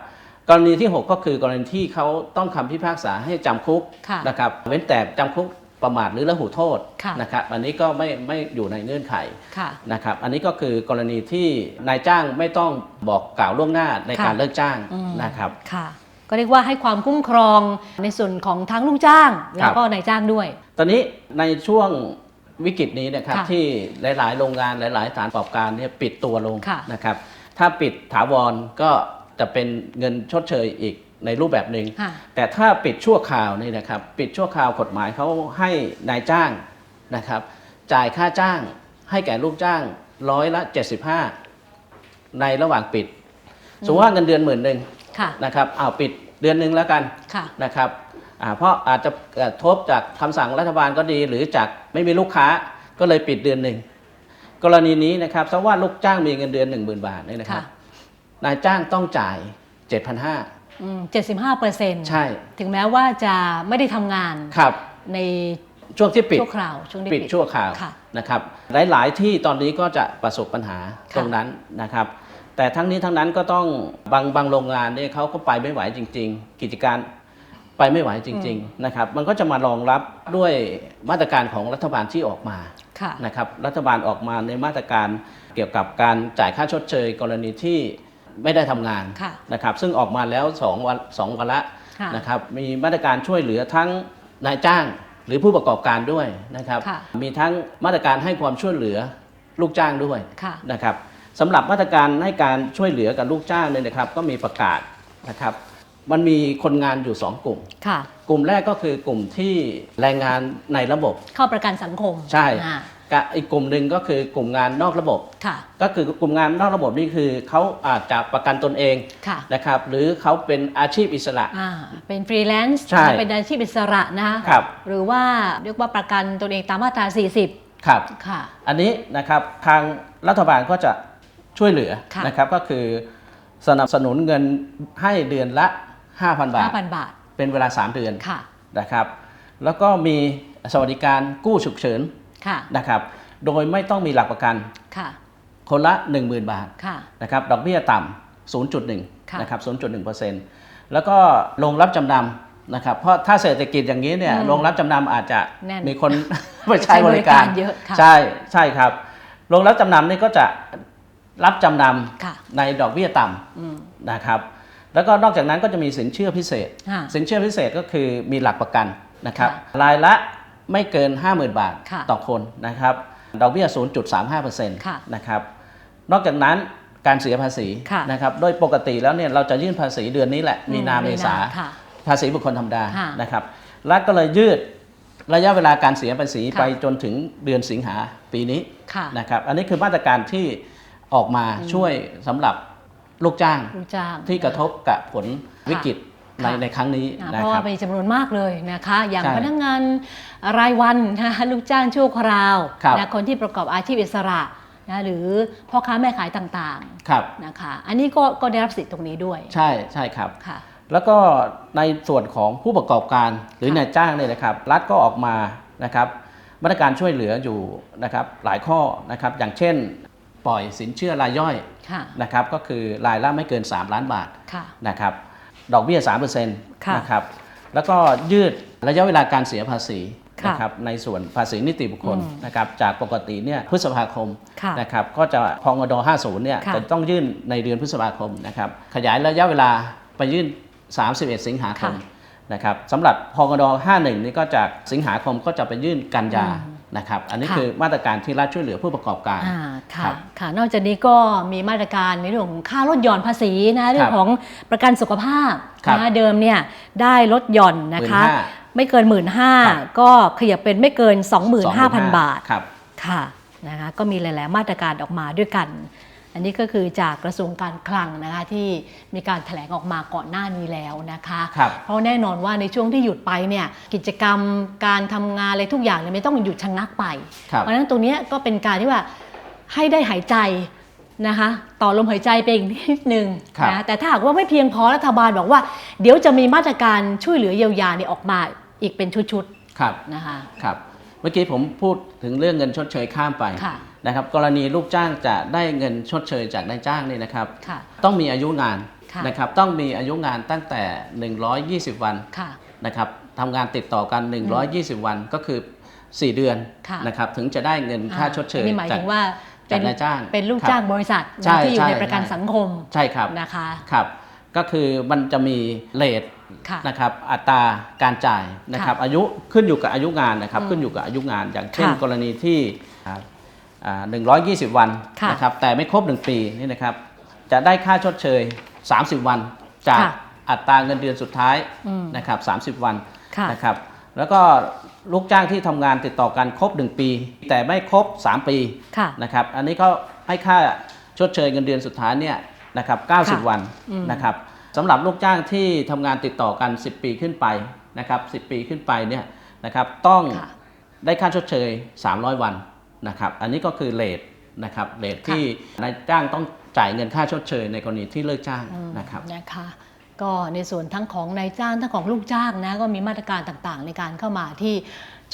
Speaker 2: กรณีที่ 6 ก็คือกรณีที่เขาต้องคำพิพากษาให้จำคุก
Speaker 1: ค่ะ
Speaker 2: นะครับเว้นแต่จำคุกประมาทหรือละหูโทษ
Speaker 1: ค่ะ
Speaker 2: นะครับอันนี้ก็ไม่ไม่อยู่ในเงื่อนไข
Speaker 1: ค่ะ
Speaker 2: นะครับอันนี้ก็คือกรณีที่นายจ้างไม่ต้องบอกกล่าวล่วงหน้าใน
Speaker 1: ค่ะ
Speaker 2: การเลิกจ้าง
Speaker 1: อืม
Speaker 2: นะครับ
Speaker 1: ค่ะก็เรียกว่าให้ความคุ้มครองในส่วนของทั้งลูกจ้าง แล้วก็นายจ้างด้วย
Speaker 2: ตอนนี้ในช่วง วิกฤตนี้นะครับ
Speaker 1: ค่ะ
Speaker 2: ที่หลายๆ โรงงานหลาย ๆ สถานประกอบการเนี่ยปิดตัวลง
Speaker 1: ค่ะ
Speaker 2: นะครับ ถ้าปิดถาวรก็จะเป็นเงินชดเชยอีกในรูปแบบหนึ่ง
Speaker 1: ค่ะ
Speaker 2: แต่ถ้าปิดชั่วคราวนี่นะครับปิดชั่วคราวกฎหมายเขาให้นายจ้างนะครับ จ่ายค่าจ้างให้แก่ลูกจ้างร้อยละ 75 ในระหว่างปิด สมมติว่าเงินเดือนหมื่นหนึ่ง
Speaker 1: ค่ะ
Speaker 2: นะครับเอาปิดเดือนหนึ่งแล้วกัน
Speaker 1: ค่ะ
Speaker 2: นะครับอ่า เพราะอาจจะกระทบจากคำสั่งรัฐบาลก็ดี หรือจากไม่มีลูกค้าก็เลยปิดเดือนหนึ่งกรณีนี้นะครับถ้าว่าลูกจ้างมีเงินเดือน 1 0,000 บาทเนี่ยนะครับ
Speaker 1: ค่ะ
Speaker 2: นายจ้างต้องจ่าย 7,500
Speaker 1: อืม75เปอร์เซ็นต์
Speaker 2: ใช่
Speaker 1: ถึงแม้ว่าจะไม่ได้ทำงาน
Speaker 2: ครับ
Speaker 1: ใน
Speaker 2: ช่วงที่ปิด
Speaker 1: ชั่วคราวช่วงที่
Speaker 2: ปิดชั่วคราว
Speaker 1: ค่ะ
Speaker 2: นะครับหลาย ๆ ที่ตอนนี้ก็จะประสบปัญหา
Speaker 1: ค่ะ
Speaker 2: ตรงนั้นนะครับ แต่ทั้งนี้ทั้งนั้นก็ต้องบางบางโรงงานเนี่ยเขาก็ไปไม่ไหวจริง ๆ กิจการ ไปไม่ไหวจริงๆนะครับมันก็จะมารองรับด้วยมาตรการของรัฐบาลที่ออกมา
Speaker 1: ค่ะ
Speaker 2: นะครับรัฐบาลออกมาในมาตรการเกี่ยวกับการจ่ายค่าชดเชย กรณีที่ไม่ได้ทำงาน
Speaker 1: ค่ะ
Speaker 2: นะครับซึ่งออกมาแล้ว2วันสองวันละ
Speaker 1: ค่ะ
Speaker 2: นะครับมีมาตรการช่วยเหลือทั้งนายจ้างหรือผู้ประกอบการด้วยนะครับ
Speaker 1: ค่ะ
Speaker 2: มีทั้งมาตรการให้ความช่วยเหลือลูกจ้างด้วย
Speaker 1: ค่ะ
Speaker 2: นะครับสำหรับมาตรการให้การช่วยเหลือกับลูกจ้างเนี่ยนะครับก็มีประกาศนะครับ มันมีคนงานอยู่ 2 กลุ่ม
Speaker 1: ค่ะ
Speaker 2: กลุ่มแรกก็คือกลุ่มที่แรงงานในระบบ
Speaker 1: เข้าประกันสังคม
Speaker 2: ใช่
Speaker 1: อ่า
Speaker 2: กับอีกกลุ่มหนึ่งก็คือกลุ่มงานนอกระบบ
Speaker 1: ค่ะ
Speaker 2: ก็คือกลุ่มงานนอกระบบนี่คือเขาอาจจะประกันตนเอง
Speaker 1: ค่ะ
Speaker 2: นะครับ หรือเขาเป็นอาชีพอิสระ
Speaker 1: อ่า เป็นฟรีแลนซ์
Speaker 2: ใช่
Speaker 1: เป็นอาชีพอิสระนะคะ
Speaker 2: ครับ
Speaker 1: หรือว่าเรียกว่าประกันตนเองตามมาตรา40
Speaker 2: ครับ
Speaker 1: ค่ะ
Speaker 2: อันนี้นะครับทางรัฐบาลก็จะช่วยเหลือ
Speaker 1: ค่ะ
Speaker 2: นะครับก็คือสนับสนุนเงินให้เดือนละ 5,000 บาท
Speaker 1: 5,000 บาท
Speaker 2: เป็นเวลา 3 เดือน
Speaker 1: ค่ะ
Speaker 2: นะครับ แล้วก็มีสวัสดิการกู้ฉุกเฉิน
Speaker 1: ค่ะ
Speaker 2: นะครับ โดยไม่ต้องมีหลักประกัน
Speaker 1: ค่ะ
Speaker 2: คนละ 10,000 บาท
Speaker 1: ค่ะ
Speaker 2: นะครับดอกเบี้ยต่ำ
Speaker 1: ค่ะ
Speaker 2: 0.1นะครับ0.1%แล้วก็โรงรับจำนำนะครับเพราะถ้าเศรษฐกิจอย่างนี้เนี่ย
Speaker 1: อืม
Speaker 2: โรงรับจำนำอาจจะ
Speaker 1: แน่น
Speaker 2: มีคนไปใช้บริการ
Speaker 1: ใช้บริการเยอะค่ะ
Speaker 2: ใช่ใช่ครับโรงรับจำนำนี่ก็จะรับจำน
Speaker 1: ค่ะำ
Speaker 2: ในดอกเบี้ยต่
Speaker 1: อืมำ
Speaker 2: นะครับ แล้วก็นอกจากนั้นก็จะมีสินเชื่อพิเศษ
Speaker 1: ค่ะ
Speaker 2: สินเชื่อพิเศษก็คือมีหลักประกันนะครับ
Speaker 1: ค่ะ
Speaker 2: รายละไม่เกิน 50,000 บาท
Speaker 1: ค่ะ
Speaker 2: ต่อคนนะครับดอกเบี้ย 0.35%
Speaker 1: ค่ะ
Speaker 2: นะครับนอกจากนั้นการเสียภาษี
Speaker 1: ค่ะ
Speaker 2: นะครับโดยปกติแล้วเนี่ยเราจะยื่นภาษีเดือนนี้แหละมีนาเมษา
Speaker 1: ค่ะ
Speaker 2: ภาษีบุคคลธรรมดา
Speaker 1: ค่ะ
Speaker 2: นะครับรัฐก็เลยยืดระยะเวลาการเสียภาษี
Speaker 1: ค่ะ
Speaker 2: ไปจนถึงเดือนสิงหาปีนี้
Speaker 1: ค่ะ
Speaker 2: นะครับอันนี้คือมาตรการที่ออกมาช่วยสำหรับ ลูกจ้าง
Speaker 1: ลูกจ้าง
Speaker 2: ที่กระทบกับผลวิกฤตใน
Speaker 1: ค่ะ
Speaker 2: ในครั้งนี้
Speaker 1: อ่า
Speaker 2: นะ
Speaker 1: เพราะ
Speaker 2: ครั
Speaker 1: ว่า
Speaker 2: บ
Speaker 1: มีจำนวนมากเลยนะคะ อย่าง
Speaker 2: ใช่
Speaker 1: พนักงานรายวันนะคะลูกจ้างชั่วคราว
Speaker 2: ครับ
Speaker 1: นะคนที่ประกอบอาชีพอิสระนะหรือพ่อค้าแม่ขายต่าง
Speaker 2: ครับ
Speaker 1: ๆนะคะอันนี้ก็ก็ได้รับสิทธิ์ตรงนี้ด้วย
Speaker 2: ใช่ใช่ครับ
Speaker 1: ค่ะ
Speaker 2: แล้วก็ในส่วนของผู้ประกอบการหรือ
Speaker 1: ค่ะ
Speaker 2: นายจ้างเนี่ยนะครับ รัฐก็ออกมานะครับมาตรการช่วยเหลืออยู่นะครับหลายข้อนะครับ อย่างเช่น ปล่อยสินเชื่อรายย่อย
Speaker 1: ค่ะ
Speaker 2: นะครับก็คือรายละไม่เกิน 3 ล้านบาท
Speaker 1: ค่ะ
Speaker 2: นะครับดอกเบี้ย3%น
Speaker 1: ค่ะะ
Speaker 2: ครับแล้วก็ยืดระยะเวลาการเสียภาษี
Speaker 1: ค่ะ
Speaker 2: นะครับในส่วนภาษีนิติบุคคล
Speaker 1: อืม
Speaker 2: นะครับจากปกติเนี่ยพฤษภาคม
Speaker 1: ค่ะ
Speaker 2: นะครับก็จะพงด50เนี่ย
Speaker 1: ค่ะ
Speaker 2: จะต้องยื่นในเดือนพฤษภาคมนะครับขยายระยะเวลาไปยื่น 31 สิงหาคม
Speaker 1: ค่ะ
Speaker 2: นะครับสำหรับพงด51นี่ก็จากสิงหาคมก็จะไปยื่นกันยา
Speaker 1: อืม
Speaker 2: นะครับอันนี้
Speaker 1: ค่ะ
Speaker 2: คือมาตรการที่รัฐช่วยเหลือผู้ประกอบการ
Speaker 1: อ่า
Speaker 2: ครั
Speaker 1: ค่ะ
Speaker 2: บ
Speaker 1: ค่ะ นอกจากนี้ก็มีมาตรการในเรื่องของค่าลดหย่อนภาษีนะเรื่อ
Speaker 2: ครั
Speaker 1: ง
Speaker 2: บ
Speaker 1: ของประกันสุขภาพ
Speaker 2: ครับ
Speaker 1: นะเดิมเนี่ยได้ลดหย่อนนะคะ
Speaker 2: 15,000
Speaker 1: ไม่เกิน1 5ื่น
Speaker 2: ครับ
Speaker 1: ก็ขยับเป็นไม่เกิน 25,000 บาท
Speaker 2: ครับ
Speaker 1: ค่ะนะคะก็มีหลาย ๆ มาตรการออกมาด้วยกัน อันนี้ก็คือจากกระทรวงการคลังนะคะที่มีการแถลงออกมาก่อนหน้านี้แล้วนะคะ
Speaker 2: ครับ
Speaker 1: เพราะแน่นอนว่าในช่วงที่หยุดไปเนี่ยกิจกรรมการทำงานอะไรทุกอย่างเนี่ยไม่ต้องหยุดชะงักไป
Speaker 2: ครับ
Speaker 1: เพราะฉะนั้นตรงเนี้ยก็เป็นการที่ว่าให้ได้หายใจนะคะต่อลมหายใจไปอีกนิดนึง
Speaker 2: ครับ
Speaker 1: นะแต่ถ้าหากว่าไม่เพียงพอรัฐบาลบอกว่า เดี๋ยวจะมีมาตรการช่วยเหลือเยียวยาเนี่ยออกมาอีกเป็นชุด
Speaker 2: ครับ
Speaker 1: ๆนะคะ
Speaker 2: ครับเมื่อกี้ผมพูดถึงเรื่องเงินชดเชยข้ามไป
Speaker 1: ค่ะ
Speaker 2: นะครับกรณีลูกจ้างจะได้เงินชดเชยจากนายจ้างนี่นะครับ
Speaker 1: ค่ะ
Speaker 2: ต้องมีอายุงาน
Speaker 1: ค่ะ
Speaker 2: นะครับต้องมีอายุงานตั้งแต่ 120 วัน
Speaker 1: ค่ะ
Speaker 2: นะครับทำงานติดต่อกัน 120 วันก็คือ 4 เดือน
Speaker 1: ค่ะ
Speaker 2: นะครับถึงจะได้เงินค่าชดเชย
Speaker 1: นี่หมาย
Speaker 2: จาก
Speaker 1: ถึงว่าเป็
Speaker 2: จากนายจ้าง
Speaker 1: เป็นลูก
Speaker 2: ครับ
Speaker 1: จ้างบริษัท
Speaker 2: ใช่
Speaker 1: นะที่อยู่ใน
Speaker 2: ใช่
Speaker 1: ประกัน
Speaker 2: ใช่
Speaker 1: สังคม
Speaker 2: ใช่ครับ
Speaker 1: นะคะ
Speaker 2: ครับ ก็คือมันจะมีเลท
Speaker 1: ค่ะ
Speaker 2: นะครับอัตราการจ่ายนะครับอายุขึ้นอยู่กับอายุงานนะครับ
Speaker 1: อืม
Speaker 2: ขึ้นอยู่กับอายุงาน อย่างเช่น
Speaker 1: ค่ะ
Speaker 2: กรณีที่อ่าอ่า 120 วัน
Speaker 1: ค่ะ
Speaker 2: นะครับแต่ไม่ครบ 1 ปีนี่นะครับจะได้ค่าชดเชย 30 วัน จาก
Speaker 1: ค่ะ
Speaker 2: อัตราเงินเดือนสุดท้าย
Speaker 1: อืม
Speaker 2: นะครับ30 วัน
Speaker 1: ค่ะ
Speaker 2: นะครับแล้วก็ลูกจ้างที่ทำงานติดต่อกันครบ 1 ปี แต่ไม่ครบ 3 ปี
Speaker 1: ค่ะ
Speaker 2: นะครับอันนี้ก็ให้ค่าชดเชยเงินเดือนสุดท้ายเนี่ยนะครับ
Speaker 1: ค่ะ
Speaker 2: 90 วัน
Speaker 1: อืม
Speaker 2: นะครับสำหรับลูกจ้างที่ทำงานติดต่อกัน 10 ปีขึ้นไปนะครับ10 ปีขึ้นไปเนี่ยนะครับต้อง
Speaker 1: ค่ะ
Speaker 2: ได้ค่าชดเชย 300 วัน นะครับอันนี้ก็คือเลทนะครับเลทที่นายจ้างต้องจ่ายเงินค่าชดเชยในกรณีที่เลิกจ้าง
Speaker 1: อืม
Speaker 2: นะครับ
Speaker 1: นะคะก็ในส่วนทั้งของนายจ้างทั้งของลูกจ้างนะก็มีมาตรการต่างๆ ในการเข้ามาที่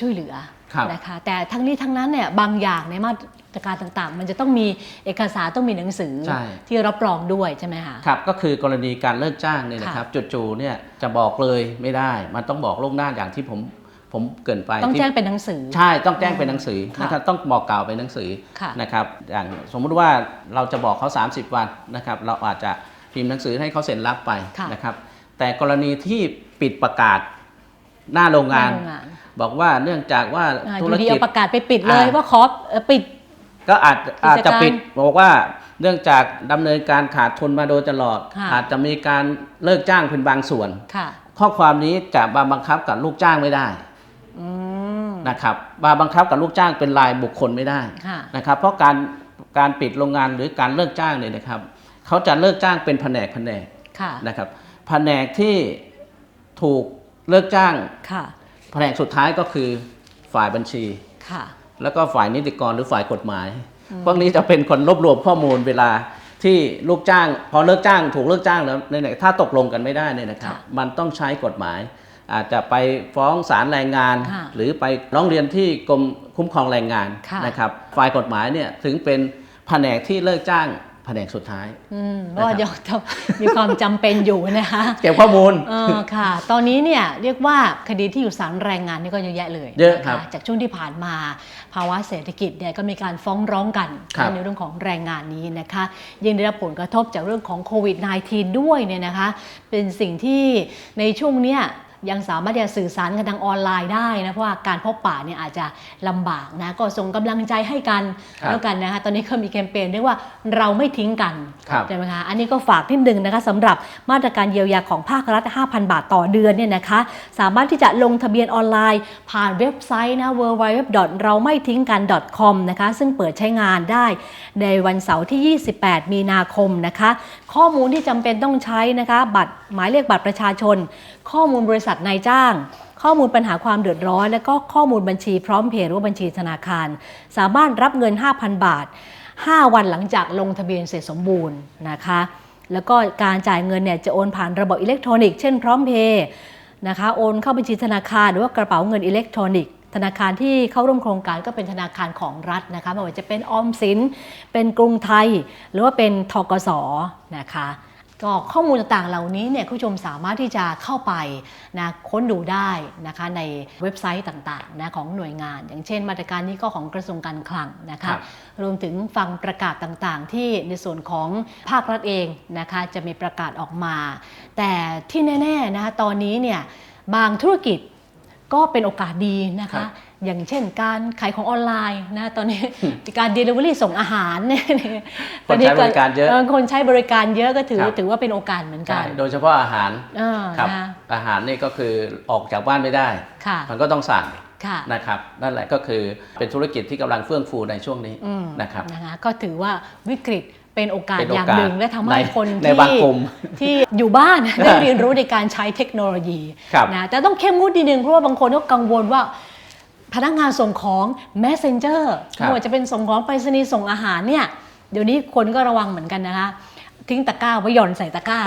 Speaker 1: ช่วยเหลือ
Speaker 2: ครับ
Speaker 1: นะคะแต่ทั้งนี้ทั้งนั้นเนี่ยบางอย่างในมาตรการต่างๆ มันจะต้องมีเอกสารต้องมีหนังสือ
Speaker 2: ใช่
Speaker 1: ที่รับรองด้วยใช่ไหมคะ
Speaker 2: ครับก็คือกรณีการเลิกจ้างเนี่ยนะครับจู่ๆเนี่ยจะบอกเลยไม่ได้ มันต้องบอกล่วงหน้าอย่างที่ผม ผมเกรินไป
Speaker 1: ต้อง
Speaker 2: ที่
Speaker 1: แจ้งเป็นหนังสือ
Speaker 2: ใช่ต้องแจ้งเป็นหนังสือ
Speaker 1: ค่ะ
Speaker 2: นะครับต้องบอกกล่าวเป็นหนังสือ
Speaker 1: ค่ะ
Speaker 2: นะครับอย่างสมมุติว่าเราจะบอกเขา 30 วันนะครับเราอาจจะพิมพ์หนังสือให้เขาเซ็นรับไป
Speaker 1: ค่ะ
Speaker 2: นะครับ แต่กรณีที่ปิดประกาศหน้าโรงงาน
Speaker 1: หน้าโรงงาน
Speaker 2: บอกว่าเนื่องจากว่า
Speaker 1: อ่าอ
Speaker 2: ธุร
Speaker 1: ยู่ดี
Speaker 2: กิ
Speaker 1: เอา
Speaker 2: จ
Speaker 1: ประกาศไปปิดเลย
Speaker 2: อ่า
Speaker 1: ว่าขอเอ่อปิด
Speaker 2: ก็อาจ
Speaker 1: กิจการ
Speaker 2: อาจจะปิดบอกว่าเนื่องจากดำเนินการขาดทุนมาโดยตลอด
Speaker 1: ค่ะ
Speaker 2: อาจจะมีการเลิกจ้างเป็นบางส่วน
Speaker 1: ค่ะ
Speaker 2: ข้อความนี้จะมาบังคับกับลูกจ้างไม่ได้
Speaker 1: อืม
Speaker 2: นะครับมาบังคับกับลูกจ้างเป็นรายบุคคลไม่ได้
Speaker 1: ค่ะ
Speaker 2: นะครับเพราะการการปิดโรงงานหรือการเลิกจ้างเนี่ยนะครับเขาจะเลิกจ้างเป็นแผนกแผนก
Speaker 1: ค่ะ
Speaker 2: นะครับแผนกที่ถูกเลิกจ้าง
Speaker 1: ค่ะ
Speaker 2: แผนกสุดท้ายก็คือฝ่ายบัญชี
Speaker 1: ค่ะ
Speaker 2: แล้วก็ฝ่ายนิติกรหรือฝ่ายกฎหมาย พวกนี้จะเป็นคนรวบรวมข้อมูลเวลาที่ลูกจ้าง พอเลิกจ้างถูกเลิกจ้างแล้วเนี่ยถ้าตกลงกันไม่ได้เนี่ยนะครับ
Speaker 1: ค่ะ
Speaker 2: มันต้องใช้กฎหมาย อาจจะไปฟ้องศาลแรงงาน
Speaker 1: ค่ะ
Speaker 2: หรือไปร้องเรียนที่กรมคุ้มครองแรงงาน
Speaker 1: ค่ะ
Speaker 2: นะครับฝ่ายกฎหมายเนี่ยถึงเป็นแผนกที่เลิกจ้างแผนกสุดท้าย
Speaker 1: อืม
Speaker 2: นะครับ
Speaker 1: ว่ายังต้องมีความจำเป็นอยู่นะคะ
Speaker 2: เก็บข้อมูล
Speaker 1: เออค่ะ ตอนนี้เนี่ยเรียกว่าคดีที่อยู่ศาลแรงงานนี่ก็เยอะแยะเลย
Speaker 2: เยอะครับ
Speaker 1: นจากช่วงที่ผ่านมา ภาวะเศรษฐกิจเนี่ยก็มีการฟ้องร้องกัน
Speaker 2: ครับ
Speaker 1: ในเรื่องของแรงงานนี้นะคะยังได้รับผลกระทบจากเรื่องของโควิด -19 ด้วยเนี่ยนะคะ เป็นสิ่งที่ในช่วงเนี้ย ยังสามารถที่จะสื่อสารกันทางออนไลน์ได้นะเพราะว่าการพบปะเนี่ยอาจจะลำบากนะก็ส่งกำลังใจให้กัน
Speaker 2: ครับ
Speaker 1: แล้วกันนะคะตอนนี้ก็มีแคมเปญเรียกว่าเราไม่ทิ้งกัน
Speaker 2: ครับ
Speaker 1: ใช่ไหมคะอันนี้ก็ฝากนิดนึงนะคะสำหรับมาตรการเยียวยาของภาครัฐ 5,000 บาทต่อเดือนเนี่ยนะคะสามารถที่จะลงทะเบียนออนไลน์ ผ่านเว็บไซต์นะ www เราไม่ทิ้งกัน .com นะคะซึ่งเปิดใช้งานได้ในวันเสาร์ที่ 28 มีนาคมนะคะข้อมูลที่จำเป็นต้องใช้นะคะบัตรหมายเลขบัตรประชาชน ข้อมูลบริษัทนายจ้าง ข้อมูลปัญหาความเดือดร้อน และก็ข้อมูลบัญชีพร้อมเพย์หรือว่าบัญชีธนาคาร สามารถรับเงิน 5,000 บาท 5 วันหลังจากลงทะเบียนเสร็จสมบูรณ์นะคะ แล้วก็การจ่ายเงินเนี่ยจะโอนผ่านระบบอิเล็กทรอนิกส์เช่นพร้อมเพย์นะคะโอนเข้าบัญชีธนาคารหรือว่ากระเป๋าเงินอิเล็กทรอนิกส์ธนาคารที่เข้าร่วมโครงการก็เป็นธนาคารของรัฐนะคะไม่ว่าจะเป็นออมสิน เป็นกรุงไทย หรือว่าเป็นทกสนะคะ ก็ข้อมูลต่างๆเหล่านี้เนี่ยคุณผู้ชมสามารถที่จะเข้าไปนะค้นดูได้นะคะในเว็บไซต์ต่างๆนะของหน่วยงาน อย่างเช่น มาตรการนี้ก็ของกระทรวงการคลังนะ
Speaker 2: ครั
Speaker 1: คะ
Speaker 2: บ
Speaker 1: รวมถึงฟังประกาศต่างๆ ที่ในส่วนของภาครัฐเองนะคะจะมีประกาศออกมา แต่ที่แน่ๆนะคะตอนนี้เนี่ยบางธุรกิจ ก็เป็นโอกาสดีนะ
Speaker 2: ครั
Speaker 1: คะ
Speaker 2: บ
Speaker 1: อย่างเช่นการขายของออนไลน์นะตอนนี้ การ Delivery ส่งอาหารเนี่ย
Speaker 2: คนใช้บริการเยอะ
Speaker 1: คนใช้บริการเยอะก็ถือ
Speaker 2: ครับ
Speaker 1: ถือว่าเป็นโอกาสเหมือนกั
Speaker 2: ใช่
Speaker 1: น
Speaker 2: โดยเฉพาะอาหาร
Speaker 1: เออ
Speaker 2: ครับ
Speaker 1: นะ
Speaker 2: อาหารนี่ก็คือออกจากบ้านไม่ได้
Speaker 1: ค่ะ
Speaker 2: มันก็ต้องสั่ง
Speaker 1: ค่ะ
Speaker 2: นะครับ นั่นแหละก็คือเป็นธุรกิจที่กำลังเฟื่องฟูในช่วงนี้
Speaker 1: อืม
Speaker 2: นะครับ
Speaker 1: นะคะก็ถือว่าวิกฤต เป็นโอกาส
Speaker 2: เป็นโอกาส
Speaker 1: อย่างหนึ่งและทำให้
Speaker 2: ใน
Speaker 1: คน
Speaker 2: ใน
Speaker 1: ที่
Speaker 2: บางกลุ่ม
Speaker 1: ที่อยู่บ้านได้เรียนรู้ในการใช้เทคโนโลยี
Speaker 2: ครับ
Speaker 1: นะแต่ต้องเข้มงวดนิดนึงเพราะว่าบางคนก็กังวลว่าพนักงานส่งของ messenger
Speaker 2: ครับ
Speaker 1: ไม่ว่าจะเป็นส่งของไปรษณีย์ส่งอาหารเนี่ยเดี๋ยวนี้คนก็ระวังเหมือนกันนะคะ ทิ้งตะกร้าไว้หย่อนใส่ตะกร้า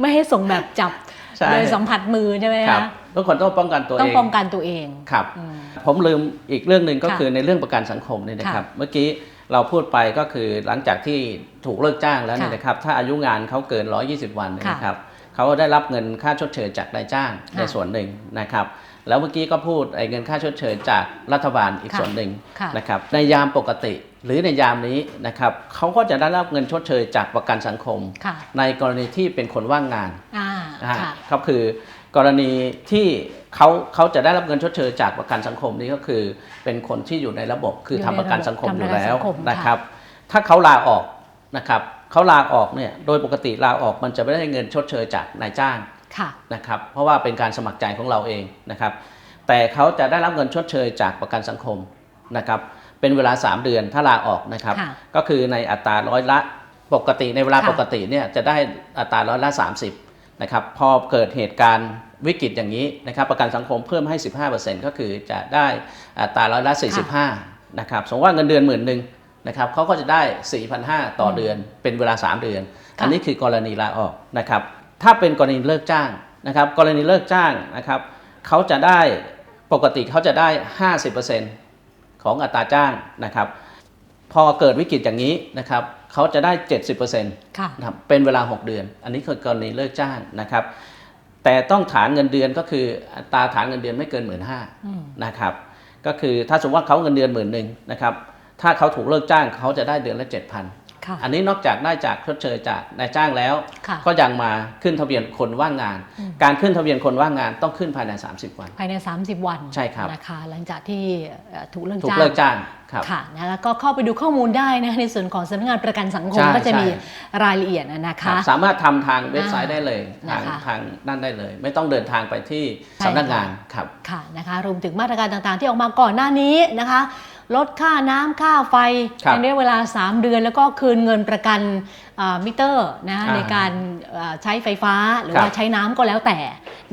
Speaker 1: ไม่ให้ส่งแบบจับ
Speaker 2: ใช่
Speaker 1: โดยสัมผัสมือใช่ไหม
Speaker 2: ครับ
Speaker 1: คะ
Speaker 2: ทุกคนต้องป้องกันตัว
Speaker 1: ต้อง
Speaker 2: เอง
Speaker 1: ป้องกันตัวเอง
Speaker 2: ครับ
Speaker 1: อืม
Speaker 2: ผมลืมอีกเรื่องหนึ่งก็
Speaker 1: ค่ะ
Speaker 2: คือในเรื่องประกันสังคมเนี่ยนะครับ
Speaker 1: ค่ะ
Speaker 2: เมื่อกี้ เราพูดไปก็คือหลังจากที่ถูกเลิกจ้างแล้วเนี่ย
Speaker 1: ค่ะ
Speaker 2: นะครับ ถ้าอายุงานเขาเกิน 120 วันเนี่ย
Speaker 1: ค่ะ
Speaker 2: นะครับเขาได้รับเงินค่าชดเชยจากนายจ้าง
Speaker 1: ค่ะ
Speaker 2: ในส่วนหนึ่งนะครับ แล้วเมื่อกี้ก็พูดไอ้เงินค่าชดเชยจากรัฐบาลอีก
Speaker 1: ค่ะ
Speaker 2: ส่วนหนึ่ง
Speaker 1: ค่ะ
Speaker 2: นะครับ ในยามปกติหรือในยามนี้นะครับเขาก็จะได้รับเงินชดเชยจากประกันสังคม
Speaker 1: ค่ะ
Speaker 2: ในกรณีที่เป็นคนว่างงาน
Speaker 1: อ่า
Speaker 2: นะฮะ
Speaker 1: ค่ะ
Speaker 2: ครับคือ กรณีที่เขาเขาจะได้รับเงินชดเชยจากประกันสังคมนี่ก็คือเป็นคนที่อยู่ในระบบคือ
Speaker 1: อยู่
Speaker 2: ทำ
Speaker 1: ใน
Speaker 2: ประกันสังคม
Speaker 1: ระบบ
Speaker 2: อยู่แล้ว
Speaker 1: ทำประกันสังคมค่ะ
Speaker 2: นะครับ ถ้าเขาลาออกนะครับเขาลาออกเนี่ยโดยปกติลาออกมันจะไม่ได้เงินชดเชยจากนายจ้าง
Speaker 1: ค่ะ
Speaker 2: นะครับเพราะว่าเป็นการสมัครใจของเราเองนะครับแต่เขาจะได้รับเงินชดเชยจากประกันสังคมนะครับเป็นเวลา 3 เดือนถ้าลาออกนะครับ
Speaker 1: ค่ะ
Speaker 2: ก็คือในอัตราร้อยละปกติในเวลา
Speaker 1: ค่ะ
Speaker 2: ปกติเนี่ยจะได้อัตราร้อยละ 30 นะครับพอเกิดเหตุการณ์วิกฤตอย่างนี้นะครับประกันสังคมเพิ่มให้ 15%ก็คือจะได้อัตราร้อยละ 45นะครับสมมติว่าเงินเดือนหมื่นหนึ่งนะครับเขาก็จะได้ 4,500 ต่อเดือนเป็นเวลา 3 เดือน อันนี้คือกรณีลาออกนะครับถ้าเป็นกรณีเลิกจ้างนะครับกรณีเลิกจ้างนะครับเขาจะได้ปกติเขาจะได้ 50%ของอัตราจ้างนะครับพอเกิดวิกฤตอย่างนี้นะครับ เขาจะได้ 70%
Speaker 1: ค่ะ
Speaker 2: นะครับเป็นเวลา 6 เดือน อันนี้คือกรณีเลิกจ้างนะครับ แต่ต้องฐานเงินเดือนก็คืออัตราฐานเงินเดือนไม่เกิน1 5ื่น
Speaker 1: อืม
Speaker 2: นะครับ ก็คือถ้าสมมติว่าเขาเงินเดือนหมื่นหนึ่งนะครับ ถ้าเขาถูกเลิกจ้างเขาจะได้เดือนละ 7,000
Speaker 1: ค่ะ
Speaker 2: อันนี้นอกจากได้จากชดเชยจากนายจ้างแล้ว
Speaker 1: ค่ะ
Speaker 2: ก็ยังมาขึ้นทะเบียนคนว่างงาน
Speaker 1: อืม
Speaker 2: การขึ้นทะเบียนคนว่างงานต้องขึ้นภายใน 30 วัน
Speaker 1: ภายใน 30 วัน
Speaker 2: ใช่ครับ
Speaker 1: นะคะหลังจากที่เอ่อถูกเลิก
Speaker 2: ถูก
Speaker 1: จ้าง
Speaker 2: เลิกจ้างครับ
Speaker 1: ค่ะนะแล้วก็เข้าไปดูข้อมูลได้นะในส่วนของสำนักงานประกันสังคม
Speaker 2: ใช่
Speaker 1: ก็จะมี
Speaker 2: ใช่
Speaker 1: รายละเอียดนะ
Speaker 2: ครั
Speaker 1: คะ
Speaker 2: บสามารถทำทางเว็บไซต์ได้เลย
Speaker 1: อ่า
Speaker 2: ทาง
Speaker 1: นะคะ
Speaker 2: ทางนั่นได้เลย ไม่ต้องเดินทางไปที่
Speaker 1: ใช่
Speaker 2: สำนัก
Speaker 1: ค่ะ
Speaker 2: งานครับ
Speaker 1: ค่ะนะคะรวมถึงมาตรการต่างๆ ที่ออกมาก่อนหน้านี้นะคะ ลดค่าน้ำค่าไฟ
Speaker 2: ครับ
Speaker 1: ในระยะเวลา 3 เดือน แล้วก็คืนเงินประกันอ่ามิเตอร์นะ
Speaker 2: อ่า
Speaker 1: ในการอ่าใช้ไฟฟ้าหรือ
Speaker 2: ครับ
Speaker 1: ว่าใช้น้ำก็แล้วแต่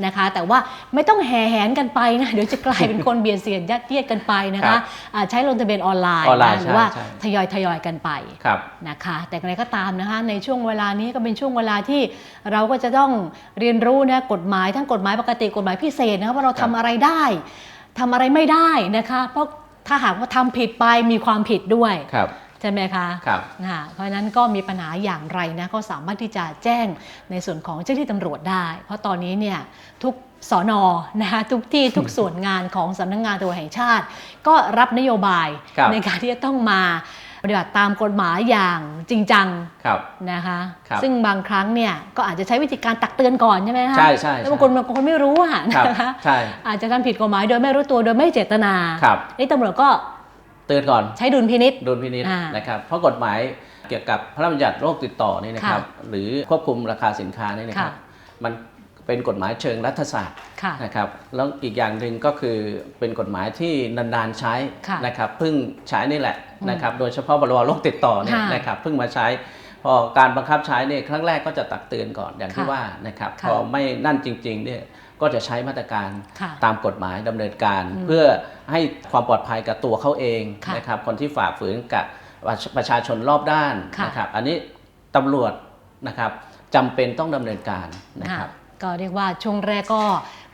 Speaker 1: นะคะ แต่ว่าไม่ต้องแห่แหนกันไปนะ เดี๋ยวจะกลายเป็นคนเบียดเสียดยัดเยียดกันไปนะ
Speaker 2: ครั
Speaker 1: คะ
Speaker 2: บ
Speaker 1: อ่าใช้ลงทะเบียนออนไลน์
Speaker 2: ออนไลน์
Speaker 1: นะหรือว่า
Speaker 2: ใช่ใช่
Speaker 1: ทยอยทยอยๆกันไป
Speaker 2: ครับ
Speaker 1: นะคะแต่อย่างไรก็ตามนะคะในช่วงเวลานี้ก็เป็นช่วงเวลาที่เราก็จะต้องเรียนรู้นะกฎหมายทั้งกฎหมายปกติกฎหมายพิเศษนะคะว่าเรา
Speaker 2: ครั
Speaker 1: ทำ
Speaker 2: บ
Speaker 1: อะไรได้ทำอะไรไม่ได้นะคะเพราะ ถ้าหากว่าทำผิดไปมีความผิดด้วย
Speaker 2: ครับ
Speaker 1: ใช่ไหมคะ
Speaker 2: ครับ
Speaker 1: นะคะเพราะฉะนั้นก็มีปัญหาอย่างไรนะก็สามารถที่จะแจ้งในส่วนของเจ้าหน้าที่ตำรวจได้ เพราะตอนนี้เนี่ยทุกสอนอนะคะทุกที่ทุกส่วนงานของสำนักงานตำรวจแห่งชาติ ก็รับนโยบาย
Speaker 2: ครับ
Speaker 1: ในการที่จะต้องมา ปฏิบัติตามกฎหมายอย่างจริงจัง
Speaker 2: ครับ
Speaker 1: นะคะ
Speaker 2: ครับ
Speaker 1: ซึ่งบางครั้งเนี่ยก็อาจจะใช้วิธีการตักเตือนก่อนใช่ไหมคะ
Speaker 2: ใช่ใช่
Speaker 1: แล้วบางคนบางคนไม่รู้อะ
Speaker 2: ครับ
Speaker 1: นะคะ
Speaker 2: ใช่
Speaker 1: อาจจะทำผิดกฎหมายโดยไม่รู้ตัวโดยไม่เจตนา
Speaker 2: ครับ
Speaker 1: นี่ตำรวจก็
Speaker 2: เตือนก่อน
Speaker 1: ใช้ดุลพินิษ
Speaker 2: ดุลพินิจ
Speaker 1: อ่า
Speaker 2: นะครับเพราะกฎหมายเกี่ยวกับพระราชบัญญัติโรคติดต่อนี่นะครับ
Speaker 1: ค่ะ
Speaker 2: หรือควบคุมราคาสินค้านี่นะครับ
Speaker 1: ค่ะ
Speaker 2: มัน เป็นกฎหมายเชิงรัฐศาสตร์
Speaker 1: ค่ะ
Speaker 2: นะครับแล้วอีกอย่างหนึ่งก็คือเป็นกฎหมายที่นานๆใช้
Speaker 1: ค่ะ
Speaker 2: นะครับเพิ่งใช้นี่แหละ
Speaker 1: อืม
Speaker 2: นะครับโดยเฉพาะบรวโรคติดต่อเนี่ย
Speaker 1: ค่ะ
Speaker 2: นะครับเพิ่งมาใช้พอการบังคับใช้เนี่ยครั้งแรกก็จะตักเตือนก่อนอย่างที่
Speaker 1: ค่ะ
Speaker 2: ว่านะครับ
Speaker 1: ค่ะ
Speaker 2: พอไม่นั่นจริงๆเนี่ยก็จะใช้มาตรการ
Speaker 1: ค่ะ
Speaker 2: ตามกฎหมายดำเนินการ
Speaker 1: อืม
Speaker 2: เพื่อให้ความปลอดภัยกับตัวเขาเอง
Speaker 1: ค่ะ
Speaker 2: นะครับคนที่ฝ่าฝืนกับประชประชาชนรอบด้าน
Speaker 1: ค่ะ
Speaker 2: นะครับอันนี้ตำรวจนะครับจำเป็นต้องดำเนินการนะครับ
Speaker 1: ค่ะ ก็เรียกว่าช่วงแรกก็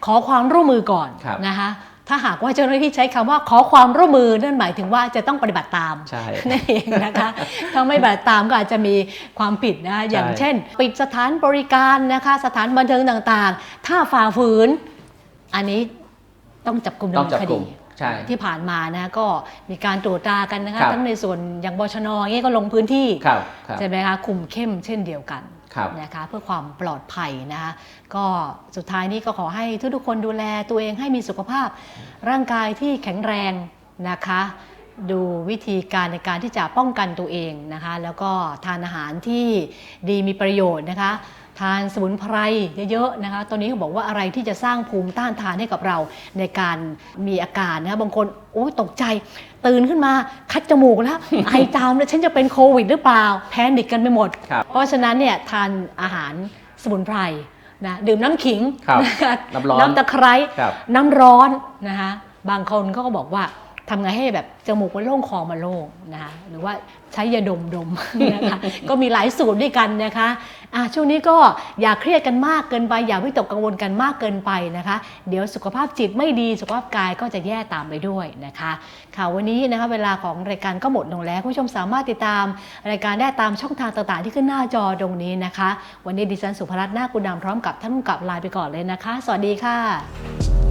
Speaker 1: ขอความร่วมมือก่อน
Speaker 2: ครับ
Speaker 1: นะคะถ้าหากว่าเจ้าหน้าที่ใช้คำว่าขอความร่วมมือนั่นหมายถึงว่าจะต้องปฏิบัติตาม
Speaker 2: ใช่
Speaker 1: นั่นเองนะคะถ้าไม่ปฏิบัติตามก็อาจจะมีความผิดนะอย่างเช่น ปิดสถานบริการนะคะสถานบันเทิงต่างๆ ถ้าฝ่าฝืน อันนี้ต้องจับกลุ่ม
Speaker 2: ต้อง
Speaker 1: ดำ
Speaker 2: จับ
Speaker 1: เนินค
Speaker 2: กลุ่
Speaker 1: ดี
Speaker 2: มใช่
Speaker 1: ที่ผ่านมานะก็มีการตรวจตรากันนะคะ
Speaker 2: ครับ
Speaker 1: ทั้งในส่วนอย่างบชนอย่างเงี้ยก็ลงพื้นที่
Speaker 2: ครับครับ
Speaker 1: ใช่ไหมคะคุมเข้มเช่นเดียวกัน
Speaker 2: ครับ
Speaker 1: นะคะเพื่อความปลอดภัยนะคะก็สุดท้ายนี้ก็ขอให้ทุกๆคนดูแลตัวเองให้มีสุขภาพ ร่างกายที่แข็งแรงนะคะดูวิธีการในการที่จะป้องกันตัวเองนะคะ แล้วก็ทานอาหารที่ดีมีประโยชน์นะคะ ทานสมุนไพรเยอะๆนะคะตอนนี้เขาบอกว่าอะไรที่จะสร้างภูมิต้านทานให้กับเราในการมีอาการนะคะบางคนโอ้ยตกใจ ตื่นขึ้นมาคัดจมูกแล้ว ไอตามแล้วฉันจะเป็นโควิดหรือเปล่า แพนิคกันไปหมด
Speaker 2: ครับ
Speaker 1: เพราะฉะนั้นเนี่ยทานอาหารสมุนไพรนะดื่มน้ำขิง
Speaker 2: ครับ
Speaker 1: นะคะ
Speaker 2: น้ำร้อน
Speaker 1: น้ำตะไคร้
Speaker 2: ครับ
Speaker 1: น้ำร้อนนะคะบางคนก็บอกว่าทำไงให้แบบจมูกมันโล่งคอมันโล่งนะคะหรือว่า ใช้ยาดมดมนะคะก็มีหลายสูตรด้วยกันนะคะอะช่วงนี้ก็อย่าเครียดกันมากเกินไป อย่าวิตกกังวลกันมากเกินไปนะคะ เดี๋ยวสุขภาพจิตไม่ดีสุขภาพกายก็จะแย่ตามไปด้วยนะคะค่ะวันนี้นะคะเวลาของรายการก็หมดลงแล้วคุณผู้ชมสามารถติดตามรายการได้ตามช่องทางต่างๆ ที่ขึ้นหน้าจอตรงนี้นะคะ วันนี้ดิฉันสุภรัตน์นาคกุณามพร้อมกับท่านผู้กำกับลาไปก่อนเลยนะคะ สวัสดีค่ะ